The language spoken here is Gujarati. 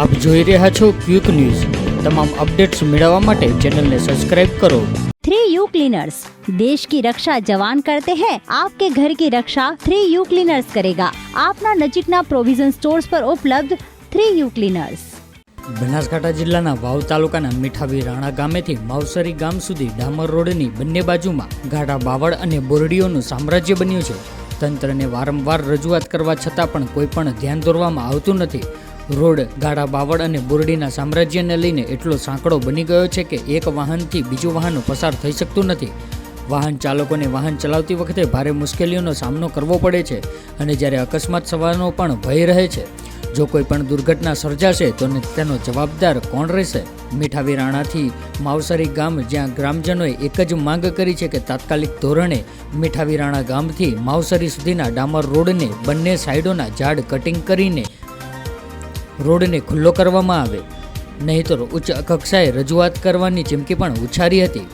આપ જોઈ રહ્યા છો ક્વિક ન્યૂઝ. તમામ અપડેટ્સ મેળવવા માટે ચેનલને સબસ્ક્રાઇબ કરો. थ्री यू क्लीनर्स देश की रक्षा जवान करते हैं आपके ઘર કી રક્ષા થ્રી યુ ક્લીનર્સ કરેગા. આપના નજીકના પ્રોવિઝન સ્ટોર્સ પર ઉપલબ્ધ થ્રી યુ ક્લીનર્સ. બનાસકાંઠા જિલ્લાના વાવ તાલુકાના મીઠાવી રાણા ગામેથી માવસરી ગામ સુધી ડામર રોડની બંને બાજુમાં ગાઢા બાવળ અને બોરડીઓનું સામ્રાજ્ય બન્યું છે. તંત્રને વારંવાર રજૂઆત કરવા છતાં પણ કોઈ પણ ધ્યાન દોરવામાં આવતું નથી. રોડ ગાળા બાવળ અને બોરડીના સામ્રાજ્યને લઈને એટલો સાંકડો બની ગયો છે કે એક વાહનથી બીજું વાહન પસાર થઈ શકતું નથી. વાહન ચાલકોને વાહન ચલાવતી વખતે ભારે મુશ્કેલીઓનો સામનો કરવો પડે છે અને જ્યારે અકસ્માત થવાનો પણ ભય રહે છે. જો કોઈ પણ દુર્ઘટના સર્જાશે, તો તેનો જવાબદાર કોણ રહેશે? મીઠાવી રાણાથી માવસરી ગામ, જ્યાં ગ્રામજનોએ એક જ માંગ કરી છે કે તાત્કાલિક ધોરણે મીઠાવી રાણા ગામથી માવસરી સુધીના ડામર રોડને બંને સાઈડોના ઝાડ કટિંગ કરીને રોડને ખુલ્લો કરવામાં આવે. નહીંતર ઉચ્ચ કક્ષાએ રજૂઆત કરવાની ચીમકી પણ ઉચ્ચારી હતી.